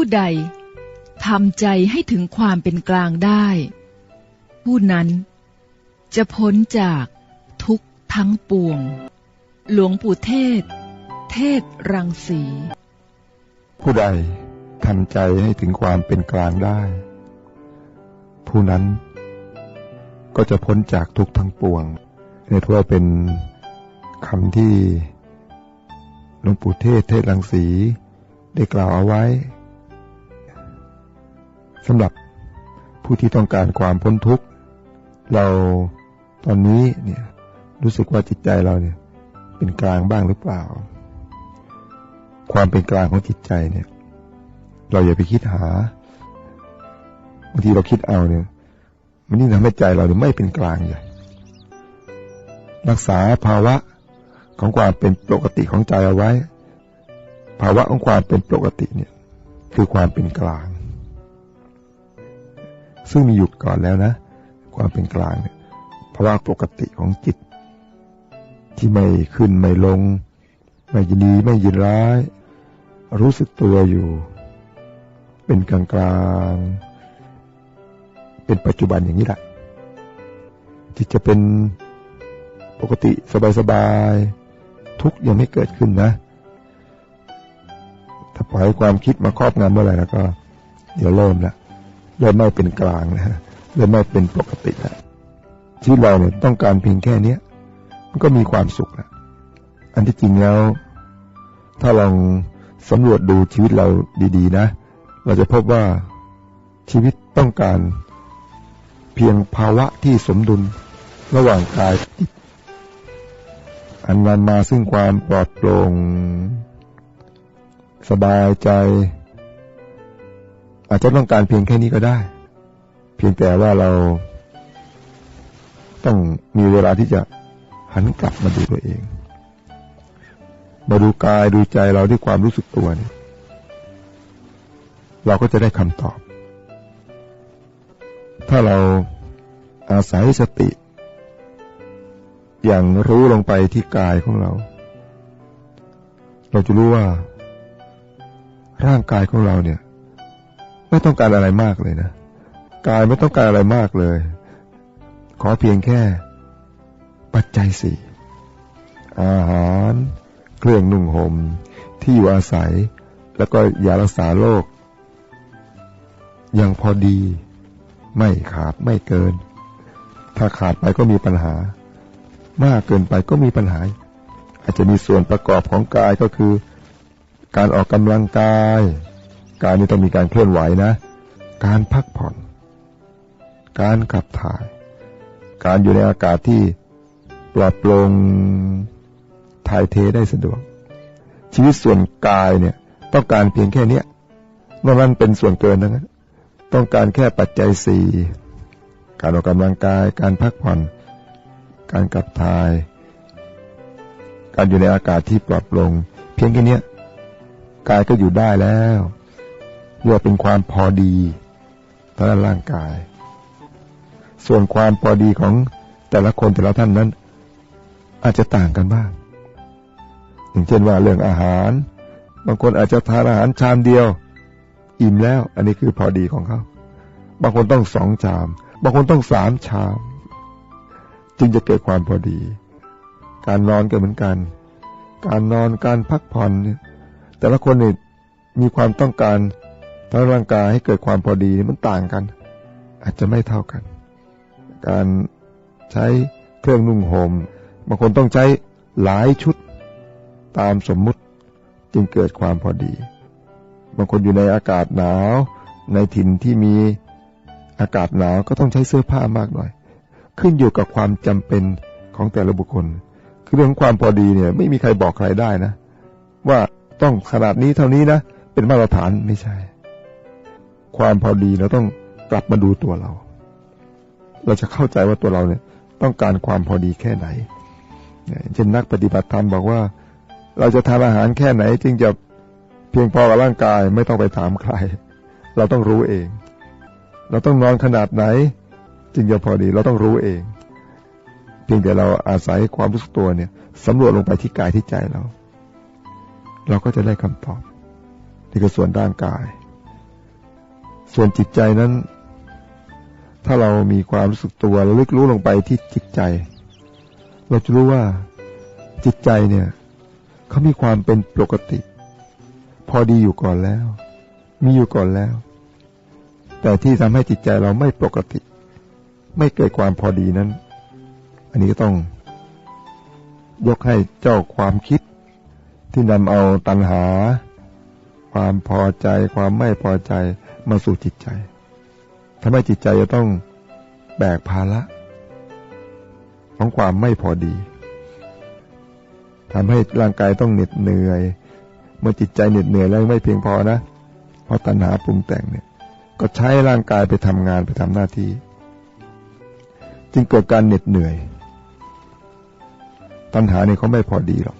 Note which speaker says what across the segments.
Speaker 1: ผู้ใดทำใจให้ถึงความเป็นกลางได้ ผู้นั้นจะพ้นจากทุกทั้งปวง หลวงปู่เทศ เทศรังสี
Speaker 2: ผู้ใดทำใจให้ถึงความเป็นกลางได้ ผู้นั้นก็จะพ้นจากทุกทั้งปวงนี่ถือว่าเป็นคำที่หลวงปู่เทศเทศรังสีได้กล่าวเอาไว้ สำหรับผู้ที่ต้องการความพ้นทุกข์ เราตอนนี้เนี่ยรู้สึกว่าจิตใจเราเนี่ย เป็นกลางบ้างหรือเปล่า ความเป็นกลางของจิตใจเนี่ย เราอย่าไปคิดหาบางทีเราคิดเอาเนี่ย มันนี่ทำให้ใจเราเนี่ยไม่เป็นกลางใหญ่รักษาภาวะของความเป็นปกติของใจเอาไว้ ภาวะของความเป็นปกติเนี่ย คือความเป็นกลาง ซึ่งมีหยุดก่อนแล้วนะ ความเป็นกลางเนี่ยภาวะปกติของจิต ที่ไม่ขึ้นไม่ลง ไม่ยินดีไม่ยินร้าย รู้สึกตัวอยู่ เป็นกลางกลางเป็นปัจจุบันอย่างนี้แหละที่จะเป็นปกติสบายๆทุกยังไม่เกิดขึ้นนะถ้าปล่อยความคิดมาครอบงำเมื่อไหร่แล้วก็ เดี๋ยวเริ่มละ เริ่มไม่เป็นกลางนะเริ่มไม่เป็นปกติแล้วชีวิตเราเนี่ยต้องการเพียงแค่เนี้ยมันก็มีความสุขแล้วอันที่จริงแล้ว ถ้าลองสำรวจดูชีวิตเราดี ๆ นะ เราจะพบว่าชีวิตต้องการเพียงภาวะที่สมดุลระหว่างกายจิตอันนำมาซึ่งความปลอดโปร่งสบายใจ อาจจะต้องการเพียงแค่นี้ก็ได้ เพียงแต่ว่าเราต้องมีเวลาที่จะหันกลับมาดูตัวเอง มาดูกายดูใจเราด้วยความรู้สึกตัวเนี่ยเราก็จะได้คำตอบ ถ้าเราอาศัยสติ อย่างรู้ลงไปที่กายของเรา เราจะรู้ว่า ร่างกายของเราเนี่ย ไม่ต้องการอะไรมากเลยนะกายไม่ต้องการอะไรมากเลย ขอเพียงแค่ ปัจจัยสี่อาหาร เครื่องนุ่งหม่มที่อยู่อาศัย แล้วก็ยารักษาโรคยังพอดี ไม่ขาดไม่เกิน ถ้าขาดไปก็มีปัญหา มากเกินไปก็มีปัญหา อาจจะมีส่วนประกอบของกายก็คือ การออกกำลังกาย กายนี้ต้องมีการเคลื่อนไหวนะ การพักผ่อน การขับถ่าย การอยู่ในอากาศที่ปลอดโปร่งถ่ายเทได้สะดวก ชีวิตส่วนกายเนี่ย ต้องการเพียงแค่เนี้ยนอกนั้นเป็นส่วนเกินทั้งนั้นต้องการแค่ปัจจัยสี่การออกกำลังกาย การพักผ่อน การขับถ่าย การอยู่ในอากาศที่ปลอดโปร่งเพียงแค่นี้กายก็อยู่ได้แล้ว เรียกเป็นความพอดีทางร่างกาย ส่วนความพอดีของแต่ละคนแต่ละท่านนั้น อาจจะต่างกันบ้าง อย่างเช่นว่าเรื่องอาหาร บางคนอาจจะทานอาหารชามเดียว อิ่มแล้ว อันนี้คือพอดีของเขาบางคนต้องสองชาม บางคนต้องสามชาม จึงจะเกิดความพอดี การนอนก็เหมือนกัน การนอนการพักผ่อนแต่ละคนเนี่ยมีความต้องการ ทางร่างกายให้เกิดความพอดีมันต่างกัน อาจจะไม่เท่ากัน การใช้เครื่องนุ่งหม่มบางคนต้องใช้หลายชุดตามสมมุติจึงเกิดความพอดี บางคนอยู่ในอากาศหนาว ในถิ่นที่มีอากาศหนาวก็ต้องใช้เสื้อผ้ามากหน่อย ขึ้นอยู่กับความจำเป็นของแต่ละบุคคล คือเรื่องความพอดีเนี่ย ไม่มีใครบอกใครได้นะ ว่าต้องขนาดนี้เท่านี้นะ เป็นมาตรฐานไม่ใช่ ความพอดีเราต้องกลับมาดูตัวเรา เราจะเข้าใจว่าตัวเราเนี่ยต้องการความพอดีแค่ไหนเช่นนักปฏิบัติธรรมบอกว่า เราจะทานอาหารแค่ไหน จึงจะเพียงพอกับร่างกายไม่ต้องไปถามใคร เราต้องรู้เอง เราต้องนอนขนาดไหน จึงจะพอดีเราต้องรู้เอง เพียงแต่เราอาศัยความรู้สึกตัวเนี่ยสำรวจลงไปที่กายที่ใจเรา เราก็จะได้คำตอบที่คือส่วนร่างกาย ส่วนจิตใจนั้น ถ้าเรามีความรู้สึกตัวลึกรู้ลงไปที่จิตใจ เราจะรู้ว่าจิตใจเนี่ยเขามีความเป็นปกติ พอดีอยู่ก่อนแล้ว มีอยู่ก่อนแล้ว แต่ที่ทำให้จิตใจเราไม่ปกติ ไม่เกิดความพอดีนั้น อันนี้ก็ต้อง ยกให้เจ้าความคิด ที่นำเอาตัณหา ความพอใจความไม่พอใจ มาสู่จิตใจทำให้จิตใจจะต้องแบกภาระของความไม่พอดีทำให้ร่างกายต้องเหน็ดเหนื่อย เมื่อจิตใจเหน็ดเหนื่อยแล้วไม่เพียงพอนะ เพราะตัณหาปรุงแต่งเนี่ย ก็ใช้ร่างกายไปทำงานไปทำหน้าที่ จึงเกิดการเหน็ดเหนื่อย ตัณหาเนี่ยเขาไม่พอดีหรอก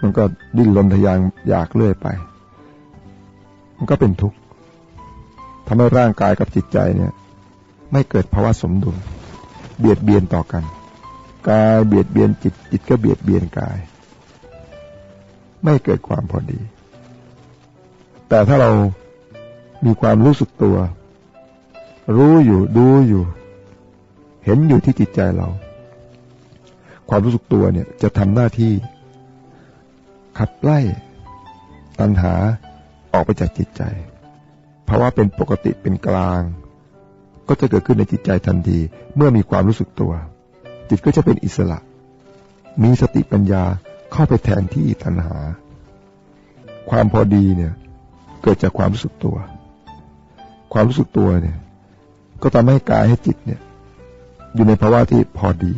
Speaker 2: มันก็ดิ้นรนทยานอยากเลื่อยไป มันก็เป็นทุกข์ทำให้ร่างกายกับจิตใจเนี่ย ไม่เกิดภาวะสมดุล เบียดเบียนต่อกันกายเบียดเบียนจิตจิตก็เบียดเบียนกาย ไม่เกิดความพอดี แต่ถ้าเรามีความรู้สึกตัว รู้อยู่ดูอยู่ เห็นอยู่ที่จิตใจเรา ความรู้สึกตัวเนี่ยจะทำหน้าที่ ขับไล่ตัณหา ออกไปจากจิตใจเพราะว่าเป็นปกติเป็นกลาง ก็จะเกิดขึ้นในจิตใจทันที เมื่อมีความรู้สึกตัว จิตก็จะเป็นอิสระ มีสติปัญญาเข้าไปแทนที่ตัณหา ความพอดีเนี่ยเกิดจากความรู้สึกตัว ความรู้สึกตัวเนี่ยก็ทำให้กายให้จิตเนี่ยอยู่ในภาวะที่พอดี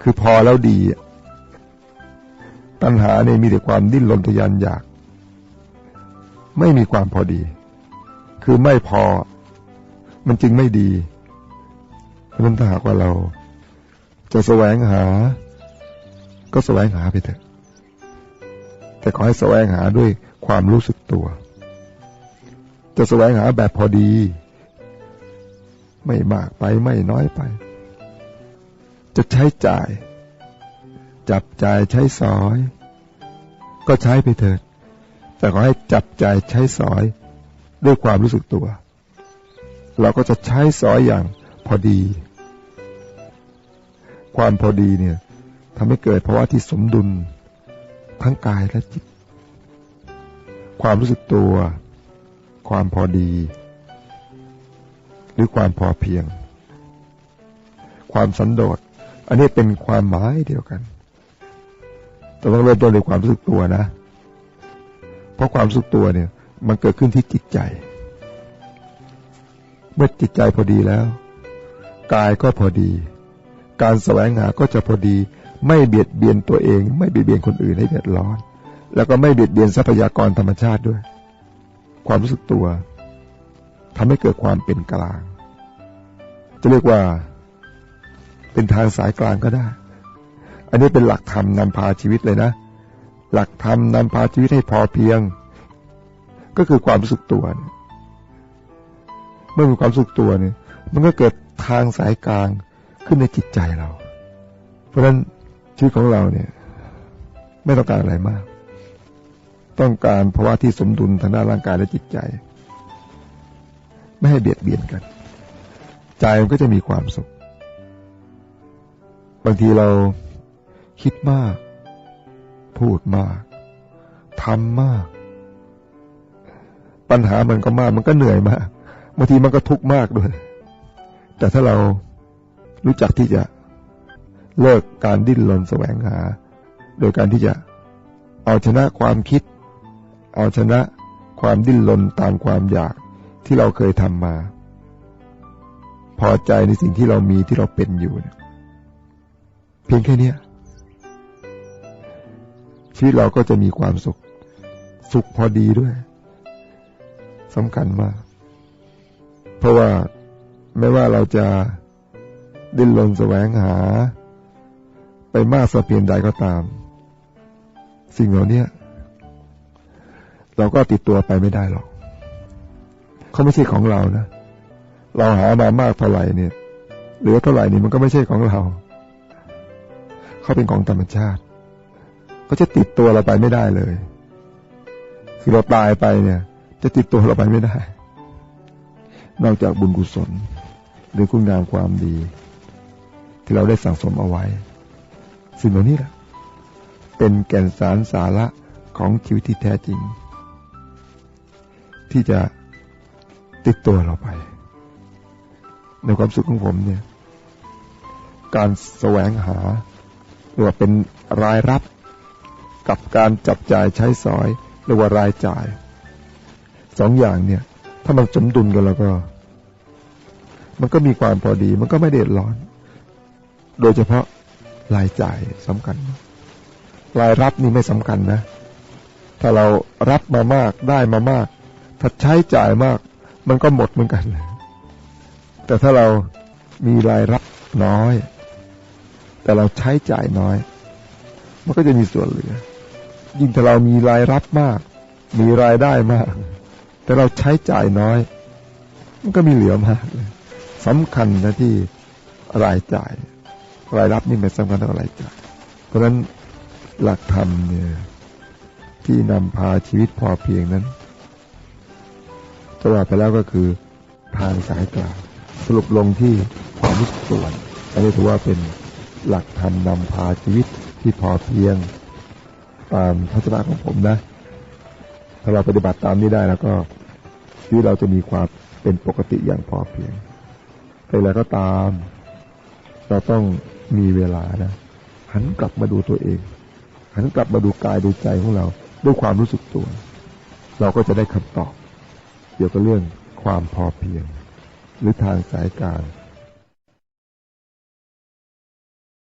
Speaker 2: คือพอแล้วดี ตัณหาเนี่ยมีแต่ความดิ้นรนทยานอยาก ไม่มีความพอดี คือไม่พอ มันจึงไม่ดีเพราะนั้นถ้าหากว่าเรา จะแสวงหา ก็แสวงหาไปเถอะ แต่ขอให้แสวงหาด้วยความรู้สึกตัว จะแสวงหาแบบพอดี ไม่มากไปไม่น้อยไป จะใช้จ่าย จับจ่ายใช้สอย ก็ใช้ไปเถิด แต่ขอให้จับใจใช้สอยด้วยความรู้สึกตัว เราก็จะใช้สอยอย่างพอดี ความพอดีเนี่ยทำให้เกิดภาวะที่สมดุล ทั้งกายและจิต ความรู้สึกตัว ความพอดี หรือความพอเพียง ความสันโดษ อันนี้เป็นความหมายเดียวกัน แต่ต้องเริ่มต้นด้วยความรู้สึกตัวนะ เพราะความรู้สึกตัวเนี่ย มันเกิดขึ้นที่จิตใจ เมื่อจิตใจพอดีแล้ว กายก็พอดี การแสวงหาก็จะพอดี ไม่เบียดเบียนตัวเอง ไม่เบียดเบียนคนอื่นให้เดือดร้อน แล้วก็ไม่เบียดเบียนทรัพยากรธรรมชาติด้วย ความรู้สึกตัวทำให้เกิดความเป็นกลาง จะเรียกว่าเป็นทางสายกลางก็ได้ อันนี้เป็นหลักธรรมนำพาชีวิตเลยนะ หลักธรรมนำพาชีวิตให้พอเพียง ก็คือความรู้สึกตัวเมื่อมีความรู้สึกตัวเนี่ย มันก็เกิดทางสายกลางขึ้นในจิตใจเรา เพราะฉะนั้นชีวิตของเราเนี่ย ไม่ต้องการอะไรมาก ต้องการภาวะที่สมดุลทางด้านร่างกายและจิตใจ ไม่ให้เบียดเบียนกัน ใจมันก็จะมีความสุข บางทีเราคิดมาก พูดมากทำมาก ปัญหามันก็มาก มันก็เหนื่อยมากบางทีมันก็ทุกข์มากด้วย แต่ถ้าเรารู้จักที่จะเลิกการดิ้นรนแสวงหา โดยการที่จะเอาชนะความคิด เอาชนะความดิ้นรนตามความอยากที่เราเคยทำมา พอใจในสิ่งที่เรามีที่เราเป็นอยู่เนี่ยเพียงแค่นี้ ชีวิตเราก็จะมีความสุข สุขพอดีด้วยสำคัญมาก เพราะว่าไม่ว่าเราจะดิ้นรนแสวงหา ไปมากสักเพียงใดก็ตาม สิ่งเหล่านี้เราก็ติดตัวไปไม่ได้หรอกเขาไม่ใช่ของเรานะ เราหามามากเท่าไหร่เนี่ยเหลือเท่าไหร่นี่มันก็ไม่ใช่ของเรา เขาเป็นของธรรมชาติ ก็จะติดตัวเราไปไม่ได้เลย คือเราตายไปเนี่ย จะติดตัวเราไปไม่ได้ นอกจากบุญกุศล หรือคุณงามความดี ที่เราได้สั่งสมเอาไว้ สิ่งเหล่านี้แหละเป็นแก่นสารสาระของชีวิตที่แท้จริง ที่จะติดตัวเราไป ในความสุขของผมเนี่ย การแสวงหาหรือว่าเป็นรายรับ กับการจับจ่ายใช้สอยหรือว่ารายจ่ายสองอย่างเนี่ย ถ้ามันสมดุลกันแล้วก็ มันก็มีความพอดี มันก็ไม่เดือดร้อน โดยเฉพาะรายจ่ายสำคัญ รายรับนี่ไม่สำคัญนะ ถ้าเรารับมามากได้มามาก ถ้าใช้จ่ายมาก มันก็หมดเหมือนกัน แต่ถ้าเรามีรายรับน้อย แต่เราใช้จ่ายน้อย มันก็จะมีส่วนเหลือ ยิ่งถ้าเรามีรายรับมาก มีรายได้มาก แต่เราใช้จ่ายน้อย มันก็มีเหลือมากเลยสำคัญนะที่รายจ่าย รายรับนี่ไม่สำคัญเท่ารายจ่าย เพราะฉะนั้นหลักธรรมเนี่ยที่นำพาชีวิตพอเพียงนั้นตลอดไปแล้วก็คือทางสายกลางสรุปลงที่ความรู้สึกตัวอันนี้ถือว่าเป็นหลักธรรมนำพาชีวิตที่พอเพียง ตามทัศนะของผมนะ ถ้าเราปฏิบัติตามนี้ได้แล้วก็ชีวิตเราจะมีความเป็นปกติอย่างพอเพียงแต่แล้วก็ตาม เราต้องมีเวลานะหันกลับมาดูตัวเอง หันกลับมาดูกายดูใจของเรา ด้วยความรู้สึกตัว เราก็จะได้คำตอบ เกี่ยวกับเรื่องความพอเพียง หรือทางสายกลาง